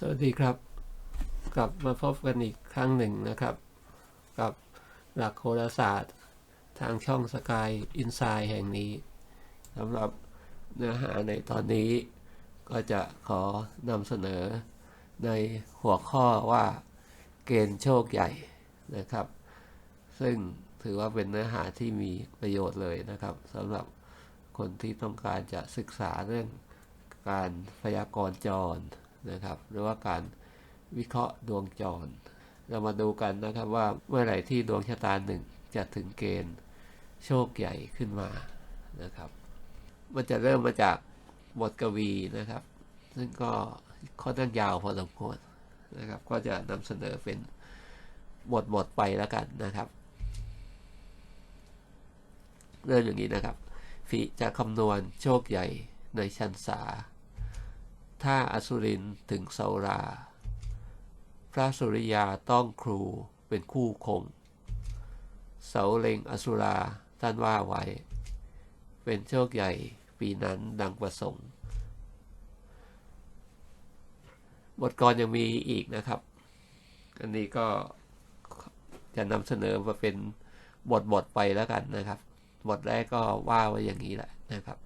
สวัสดีครับ กลับมาพบกันอีกครั้งหนึ่งนะครับ กับหลักโหราศาสตร์ ทางช่องสกายอินไซด์แห่งนี้สำหรับเนื้อหาในตอนนี้ก็จะขอนำเสนอในหัวข้อว่าเกณฑ์โชคใหญ่นะครับ ซึ่งถือว่าเป็นเนื้อหาที่มีประโยชน์เลยนะครับสำหรับคนที่ต้องการจะศึกษาเรื่องการพยากรณ์จร นะครับ หรือว่าการวิเคราะห์ดวงจร เรามาดูกันนะครับว่าเมื่อไหร่ที่ดวงชะตาหนึ่งจะถึงเกณฑ์โชคใหญ่ขึ้นมานะครับ มันจะเริ่มมาจากบทกวีนะครับ ซึ่งก็ค่อนข้างยาวพอสมควรนะครับ ก็จะนำเสนอเป็นบทบทไปแล้วกันนะครับเริ่มอย่างนี้นะครับ ฟิจะคำนวณโชคใหญ่ในชันษา ถ้าอสุรินถึงเสารา พระสุริยาต้องครูเป็นคู่คง เสาเลงอสุราท่านว่าไว้ เป็นโชคใหญ่ปีนั้นดังประสงค์บทกรยังมีอีกนะครับ อันนี้ก็จะนำเสนอมาเป็นบทบทไปแล้วกันนะครับ บทแรกก็ว่าไว้อย่างนี้แหละนะครับ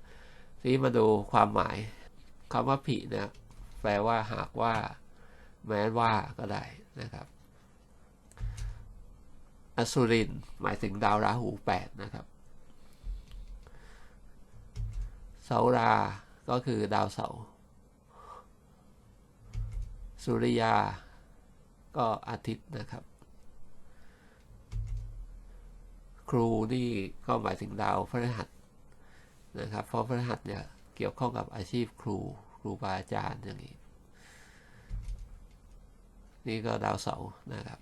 ทีนี้มาดูความหมาย คำว่าผีเนี่ยแปลว่าหากว่า แม้ว่าก็ได้นะครับ อสุรินหมายถึงดาวราหูแปดนะครับเสารา ก็คือดาวเสาร์สุริยา ก็อาทิตย์นะครับ ครูนี่ก็หมายถึงดาวพฤหัสนะครับ เพราะพฤหัสเนี่ย เกี่ยวข้องกับอาชีพครูครูบาอาจารย์อย่างนี้ นี่ก็ดาวเสาร์นะครับ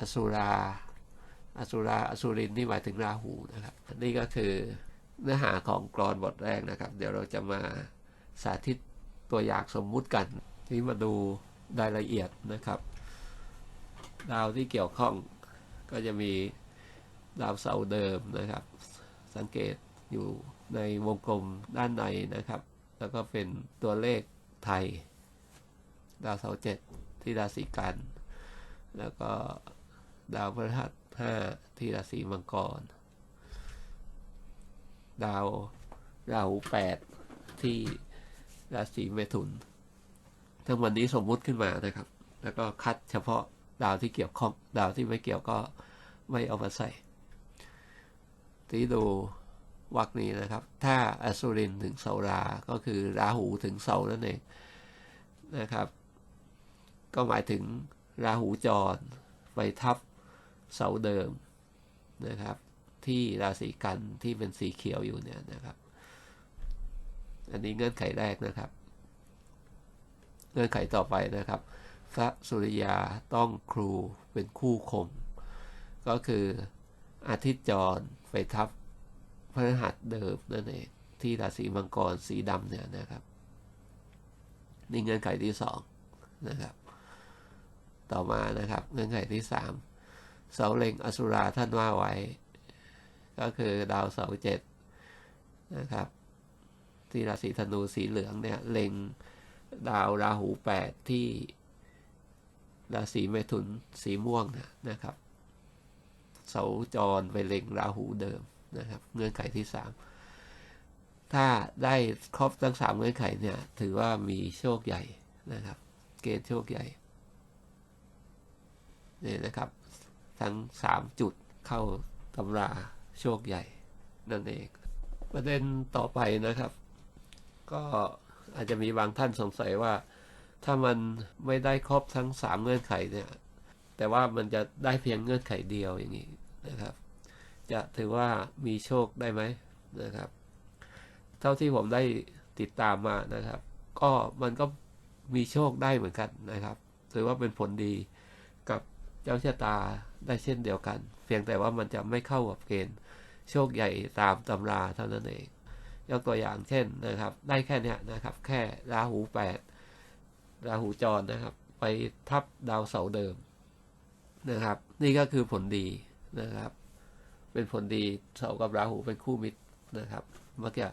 อสุราอสุราอสุรินนี่หมายถึงราหูนะครับ นี่ก็คือเนื้อหาของกรอนบทแรกนะครับ เดี๋ยวเราจะมาสาธิตตัวอย่างสมมุติกัน ที่มาดูรายละเอียดนะครับ ดาวที่เกี่ยวข้องก็จะมีดาวเสาร์เดิมนะครับ สังเกต อยู่ในวงกลมด้านในนะครับ แล้วก็เป็นตัวเลขไทย ดาวเสาร์เจ็ดที่ราศีกัน แล้วก็ดาวพฤหัสห้าที่ราศีมังกร ดาวราหูแปดที่ราศีเมถุน ทั้งวันนี้สมมุติขึ้นมานะครับ แล้วก็คัดเฉพาะดาวที่เกี่ยวข้อง ดาวที่ไม่เกี่ยวก็ไม่เอามาใส่ที่ดู วักนี้นะครับ ถ้าอสุรินถึงเสารา ก็คือราหูถึงเสานั่นเองนะครับ ก็หมายถึงราหูจรไปทับเสาเดิมนะครับ ที่ราศีกันที่เป็นสีเขียวอยู่เนี่ยนะครับ อันนี้เงื่อนไขแรกนะครับ เงื่อนไขต่อไปนะครับ พระสุริยาต้องครูเป็นคู่คงก็คืออาทิตย์จรไปทับ พฤหัสเดิมนั่นเองที่ราศีมังกรสีดำเนี่ยนะครับนี่เงื่อนไขที่สองนะครับ ต่อมานะครับ เงื่อนไขที่สามเสาเล็งอสุราท่านว่าไว้ ก็คือดาวเสาเจ็ดนะครับ ที่ราศีธนูสีเหลืองเนี่ยเล็งดาวราหูแปดที่ราศีเมถุนสีม่วงนะครับ เสาจรไปเล็งราหูเดิม นะครับเงื่อนไขที่สามถ้าได้ครบทั้งสามเงื่อนไขเนี่ย ถือว่ามีโชคใหญ่นะครับ เกณฑ์โชคใหญ่นี่นะครับ ทั้งสามจุดเข้าตำราโชคใหญ่นั่นเอง ประเด็นต่อไปนะครับ ก็อาจจะมีบางท่านสงสัยว่า ถ้ามันไม่ได้ครบทั้งสามเงื่อนไขเนี่ยแต่ว่ามันจะได้เพียงเงื่อนไขเดียวอย่างนี้นะครับ จะถือว่ามีโชคได้ไหมนะครับ เท่าที่ผมได้ติดตามมานะครับ ก็มันก็มีโชคได้เหมือนกันนะครับ ถือว่าเป็นผลดีกับเจ้าชะตาได้เช่นเดียวกัน เพียงแต่ว่ามันจะไม่เข้ากับเกณฑ์โชคใหญ่ตามตำราเท่านั้นเอง ยกตัวอย่างเช่นนะครับ ได้แค่นี้นะครับ แค่ราหูแปดราหูจรนะครับ ไปทับดาวเสาร์เดิมนะครับ นี่ก็คือผลดีนะครับ เป็นผลดีเสากับราหูเป็นคู่มิตรนะครับมักจะ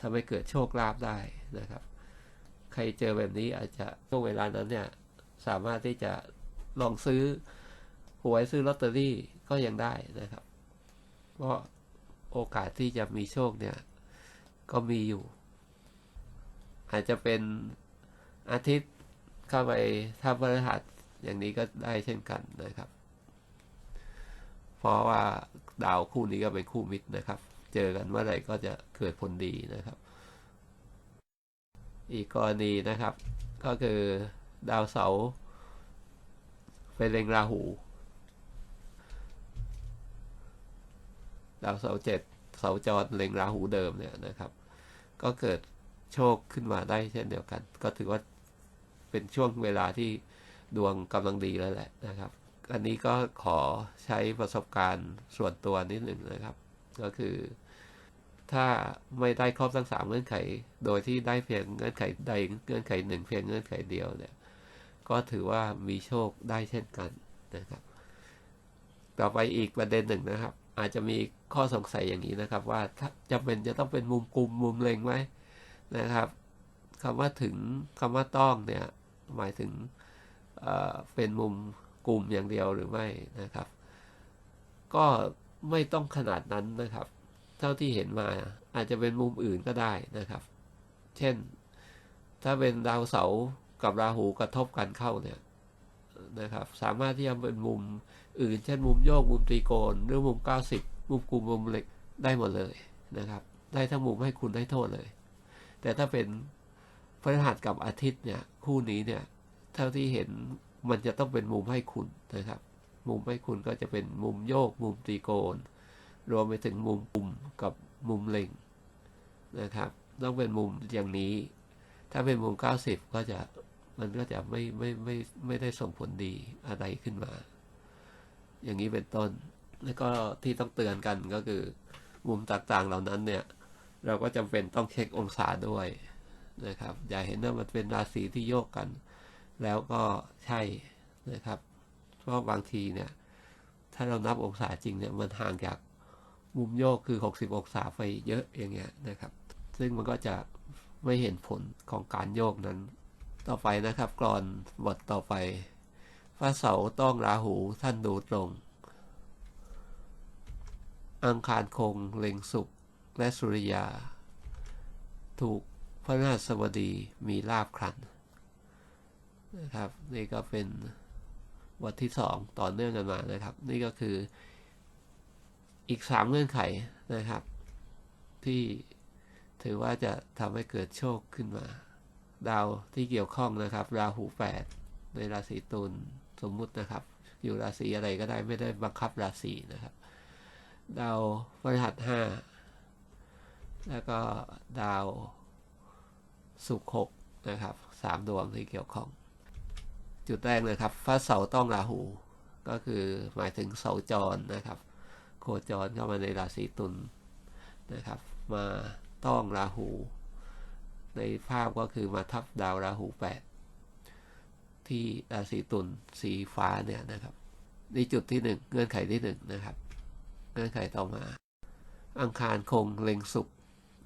ทำให้เกิดโชคลาภได้นะครับ ใครเจอแบบนี้อาจจะช่วงเวลานั้นเนี่ยสามารถที่จะลองซื้อหวยซื้อลอตเตอรี่ก็ยังได้นะครับ เพราะโอกาสที่จะมีโชคเนี่ย ก็มีอยู่ อาจจะเป็นอาทิตย์เข้าไปถ้าพฤหัสอย่างนี้ก็ได้เช่นกันนะครับ เพราะว่า ดาวคู่นี้ก็เป็นคู่มิตรนะครับ เจอกันเมื่อไหร่ก็จะเกิดผลดีนะครับ อีกกรณีนะครับ ก็คือดาวเสาร์เป็นเล็งราหู ดาวเสาร์เจ็ดเสาร์จรเล็งราหูเดิมเนี่ยนะครับ ก็เกิดโชคขึ้นมาได้เช่นเดียวกัน ก็ถือว่าเป็นช่วงเวลาที่ดวงกำลังดีแล้วแหละนะครับ อันนี้ก็ขอใช้ประสบการณ์ส่วนตัวนิดหนึ่งนะครับ ก็คือ ถ้าไม่ได้ครอบทั้งสามเงื่อนไข โดยที่ได้เพียงเงื่อนไขใดเงื่อนไขหนึ่งเพียงเงื่อนไขเดียวเนี่ย ก็ถือว่ามีโชคได้เช่นกันนะครับ ต่อไปอีกประเด็นหนึ่งนะครับ อาจจะมีข้อสงสัยอย่างนี้นะครับ ว่าจำเป็นจะต้องเป็นมุมกลุ่มมุมเล็งไหมนะครับคำว่าถึงคำว่าต้องเนี่ยหมายถึงเเป็นมุม กลุ่มอย่างเดียวหรือไม่นะครับ ก็ไม่ต้องขนาดนั้นนะครับ เท่าที่เห็นมาอาจจะเป็นมุมอื่นก็ได้นะครับ เช่น ถ้าเป็นดาวเสาร์กับราหูกระทบกันเข้าเนี่ยนะครับ สามารถที่จะเป็นมุมอื่น เช่นมุมโยกมุมตรีโกณหรือมุม 90 มุมกลุ่มมุมเล็กได้หมดเลยนะครับ ได้ทั้งมุมให้คุณได้โทษเลย แต่ถ้าเป็นพฤหัสกับอาทิตย์เนี่ยคู่นี้เนี่ย เท่าที่เห็น มันจะต้องเป็นมุมให้คุณนะครับ มุมให้คุณก็จะเป็นมุมโยก มุมตรีโกณรวมไปถึงมุมกลุ่มกับมุมเล็งนะครับต้องเป็นมุมอย่างนี้ ถ้าเป็นมุม 90 ก็จะมันก็จะไม่ไม่ไม่ไม่ได้ส่งผลดีอะไรขึ้นมา อย่างนี้เป็นต้น แล้วก็ที่ต้องเตือนกันก็คือ มุมต่างๆเหล่านั้นเนี่ย เราก็จำเป็นต้องเช็คองศาด้วยนะครับ อย่าเห็นว่ามันเป็นราศีที่โยกกัน แล้วก็ใช่นะครับ เพราะบางทีเนี่ย ถ้าเรานับองศาจริงเนี่ยมันห่างจากมุมโยกคือ 60 องศาไปเยอะอย่างเงี้ยนะครับ ซึ่งมันก็จะไม่เห็นผลของการโยกนั้น ต่อไปนะครับกรอนบทต่อไป พระเสาร์ต้องราหูท่านดูตรง อังคารคงเล็งสุขและสุริยา ถูกพระราชบดีมีลาบครัน นะครับ นี่ก็เป็นบทที่สองต่อเนื่องกันมานะครับ นี่ก็คืออีกสามเงื่อนไขนะครับ ที่ถือว่าจะทำให้เกิดโชคขึ้นมา ดาวที่เกี่ยวข้องนะครับ ราหูแปดในราศีตุลสมมุตินะครับ อยู่ราศีอะไรก็ได้ไม่ได้บังคับราศีนะครับ ดาวพฤหัสห้าแล้วก็ดาวศุกร์หกนะครับสามดวงที่เกี่ยวข้อง จุดแรกนะครับพระเสาต้องราหู ก็คือหมายถึงเสาจรนะครับ โคจรเข้ามาในราศีตุลนะครับ มาต้องราหู ในภาพก็คือมาทับดาวราหูแปดที่ราศีตุลสีฟ้าเนี่ยนะครับนี่จุดที่หนึ่งเงื่อนไขที่หนึ่งนะครับ เงื่อนไขต่อมา อังคารคงเล็งสุก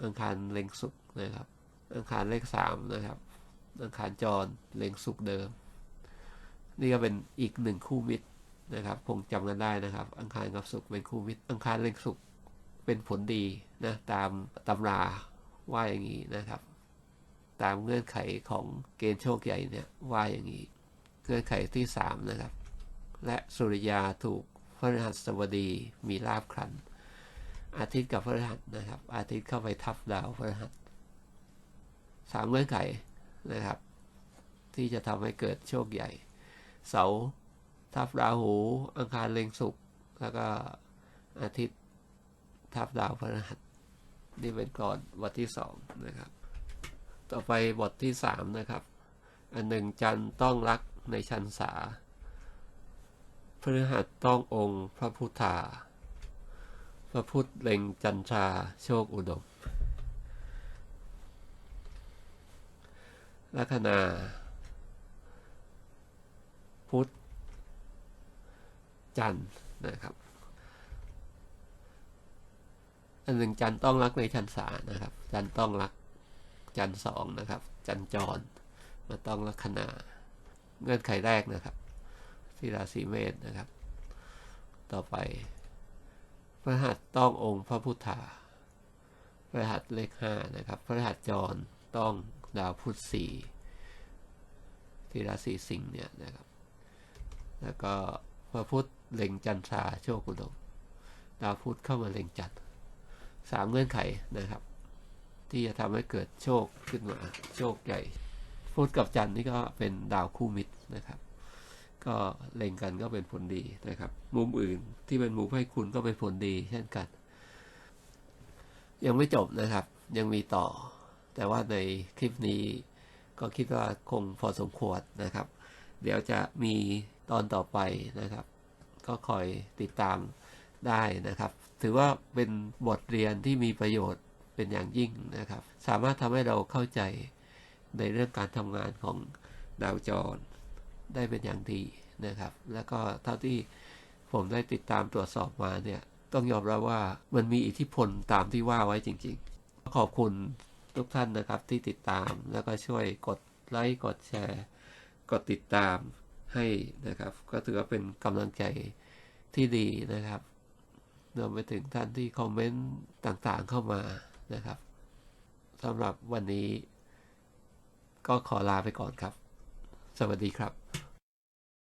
อังคารเล็งสุกนะครับ อังคารเลขสามนะครับ อังคารจรเล็งสุกเดิม นี่ก็เป็นอีกหนึ่งคู่มิตรนะครับคงจำกันได้นะครับ อังคารกับสุกเป็นคู่มิตร อังคารเล็งสุกเป็นผลดีนะตามตำราว่าอย่างนี้นะครับ ตามเงื่อนไขของเกณฑ์โชคใหญ่เนี่ยว่าอย่างนี้ เงื่อนไขที่สามนะครับ และสุริยาถูกพระฤหัสบดีมีลาบครัน อาทิตย์กับพระฤหัสนะครับ อาทิตย์เข้าไปทับดาวพระฤหัสสามเงื่อนไขนะครับ ที่จะทำให้เกิดโชคใหญ่ เสาทับราหู อังคารเล็งสุกแล้วก็อาทิตย์ทับดาวพฤหัสนี่เป็นก่อนบทที่สองนะครับ ต่อไปบทที่สามนะครับ อันหนึ่งจันต้องรักในชันษาพฤหัสต้ององค์พระพุทธา พระพุทธเล็งจันทราโชคอุดมลัคนา พุทธจันทร์นะครับ อันหนึ่งจันทร์ต้องรักในชันษานะครับ จันทร์ต้องรัก จันทร์สองนะครับ จันทร์จรมาต้องลัคนาเงื่อนไขแรกนะครับที่ราศีเมษนะครับ ต่อไปพระหัสต้ององค์พระพุทธาพระหัสเลขห้านะครับ พระหัสจรต้องดาวพุธสี่ที่ราศีสิงห์เนี่ยนะครับ แล้วก็พระพุธเล็งจันทราโชคอุดมดาวพุธเข้ามาเล็งจันทร์สามเงื่อนไขนะครับ ที่จะทำให้เกิดโชคขึ้นมาโชคใหญ่พุธกับจันทร์นี่ก็เป็นดาวคู่มิตรนะครับ ก็เล็งกันก็เป็นผลดีนะครับ มุมอื่นที่เป็นมุมให้คุณก็เป็นผลดีเช่นกัน ยังไม่จบนะครับ ยังมีต่อ แต่ว่าในคลิปนี้ก็คิดว่าคงพอสมควรนะครับ เดี๋ยวจะมี ตอนต่อไปนะครับ ก็คอยติดตามได้นะครับ ถือว่าเป็นบทเรียนที่มีประโยชน์เป็นอย่างยิ่งนะครับ สามารถทำให้เราเข้าใจในเรื่องการทำงานของดาวจรได้เป็นอย่างดีนะครับ แล้วก็เท่าที่ผมได้ติดตามตรวจสอบมาเนี่ยต้องยอมรับว่ามันมีอิทธิพลตามที่ว่าไว้จริงๆ ขอบคุณทุกท่านนะครับที่ติดตามแล้วก็ช่วยกดไลค์กดแชร์ กดติดตาม ให้นะครับ ก็ถือว่าเป็นกำลังใจที่ดีนะครับรวมไปถึงท่านที่คอมเมนต์ต่างๆเข้ามานะครับสำหรับวันนี้ ก็ขอลาไปก่อนครับ สวัสดีครับ